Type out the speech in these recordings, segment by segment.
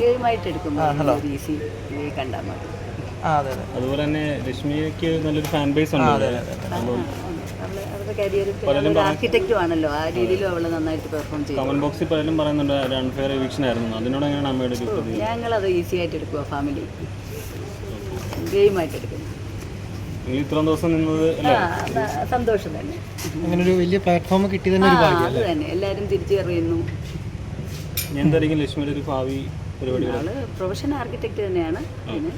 ഗെയിമായിട്ട് എടുക്കുമ്പോൾ ഒരു ഈസി കണ്ടാൽ മതി. അതുപോലെ തന്നെ രശ്മിക്ക് നല്ലൊരു ഫാൻ ബേസ് ഉണ്ട് അവളുടെ കരിയർ ആർക്കിടെക്റ്റും ആണല്ലോ. ആ രീതിയിലും അവൾ നന്നായിട്ട് പെർഫോം ചെയ്യും കമന്റ് ബോക്സിൽ പലരും പറയുന്നുണ്ട് ഒരു അൺഫെയർ എവിക്ഷൻ ആയിരുന്നു. അതിനോട് എങ്ങനെയാണ് അമ്മയുടെ ഒരു ഈസി ആയിട്ട് എടുക്കുക ഫാമിലി ഗെയിമായിട്ട് ഇത്രയും ദിവസം നിന്നത് സന്തോഷം തന്നെ. അങ്ങനെ ഒരു വലിയ പ്ലാറ്റ്ഫോം കിട്ടി തന്നെ ഒരു ഭാഗ്യം അത് തന്നെ. എല്ലാവരും തിരിച്ചറിയുന്നു. ഞാൻ എന്തായിരിക്കും ലക്ഷ്മിയുടെ ഒരു ഭാവി? അവൾ പ്രൊഫഷണൽ ആർക്കിടെക്റ്റ് തന്നെയാണ്. പിന്നെ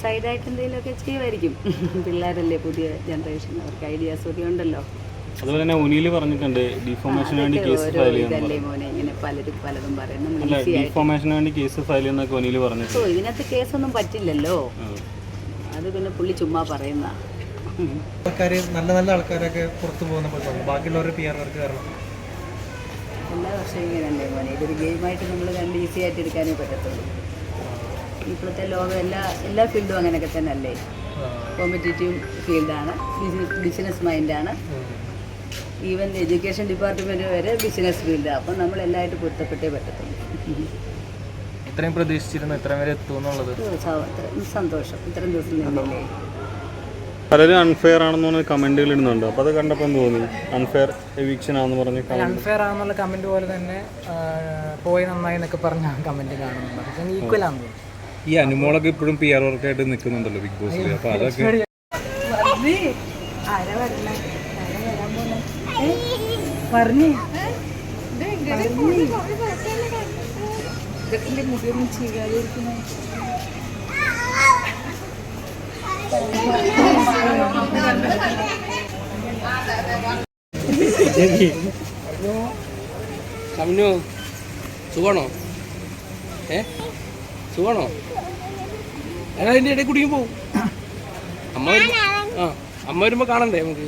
സൈഡായിട്ട് എന്തെങ്കിലുമൊക്കെ ചെയ്യുമായിരിക്കും. പിള്ളേരല്ലേ പുതിയ ജനറേഷൻ അവർക്ക് ഐഡിയാസ് ഒക്കെ ഉണ്ടല്ലോ. അതുപോലെ തന്നെ ഉനിയിൽ പറഞ്ഞിട്ടുണ്ട് ഡിഫോമേഷന് വേണ്ടി കേസ് ഫയൽ ചെയ്യുന്നു മോനെ ഇങ്ങനെ പലരും പലതും പറയും. നമ്മൾ അല്ല ആയിട്ട് ഡിഫോമേഷന് വേണ്ടി കേസ് ഫയൽ ചെയ്യുന്നൊക്കെ ഉനിയിൽ ഓ പറഞ്ഞിട്ടുണ്ട് ഇതിനകത്ത് കേസൊന്നും പറ്റില്ലല്ലോ. അത് പിന്നെ പുള്ളി ചുമ്മാ പറയുന്ന ആൾക്കാർ നല്ല നല്ല ആൾക്കാരൊക്കെ പുറത്തു പോകുന്ന തോന്നുന്നു ബാക്കിയുള്ളവരുടെ പി ആർ വർക്ക് കാരണം. എല്ലാ വർഷവും ഇങ്ങനെയല്ലേ മോനെ. ഇതൊരു ഗെയിമായിട്ട് നമ്മൾ കണ്ട് ഈസി ആയിട്ട് എടുക്കാനേ പറ്റത്തുള്ളൂ. ഇപ്പോഴത്തെ ലോകം എല്ലാ എല്ലാ ഫീൽഡും അങ്ങനെയൊക്കെ തന്നെ അല്ലേ? കോമ്പറ്റേറ്റീവ് ഫീൽഡാണ് ബിസിനസ് മൈൻഡാണ് ഈവൻ എഡ്യൂക്കേഷൻ ഡിപ്പാർട്ട്മെന്റ് വരെ ബിസിനസ് ഫീൽഡാണ് അപ്പം നമ്മൾ എല്ലായിട്ടും പൊരുത്തപ്പെട്ടേ പറ്റത്തുള്ളൂ. ഇത്രയും പ്രതീക്ഷിച്ചിരുന്നു ഇത്രയും വരെ എത്തും എന്നുള്ളത് ഓ, സ- അത്ര- സന്തോഷം. ഇത്രയും ദിവസം നിന്നില്ലേ? പലരും അൺഫെയർ ആണെന്ന് പറഞ്ഞ കമന്റുകൾ ഇടുന്നുണ്ട്. അപ്പോൾ അത് കണ്ടപ്പോൾ തോന്നി? അൺഫെയർ എവിക്ഷൻ ആണെന്ന് പറഞ്ഞ്. അൺഫെയർ ആണെന്നുള്ള കമന്റ് പോലെ തന്നെ പോയി നന്നായി എന്നൊക്കെ പറഞ്ഞ കമന്റ് കാണുന്നുണ്ട്. ഈക്വൽ ആണെന്ന് ഈ അനുമോളൊക്കെ ഇപ്പോഴും പി ആർ വർക്കായിട്ട് നിൽക്കുന്നുണ്ടല്ലോ ബിഗ് ബോസിൽ അപ്പൊ അതൊക്കെ പറഞ്ഞു. ഷംനു സുഖമാണോ? ഏ? സുഖമാണോ? എടാ അതിന്റെ ഇടയിൽ കുടിക്കും അമ്മ വരുമ്പോ ആ അമ്മ വരുമ്പോ കാണണ്ടേ നമുക്ക്?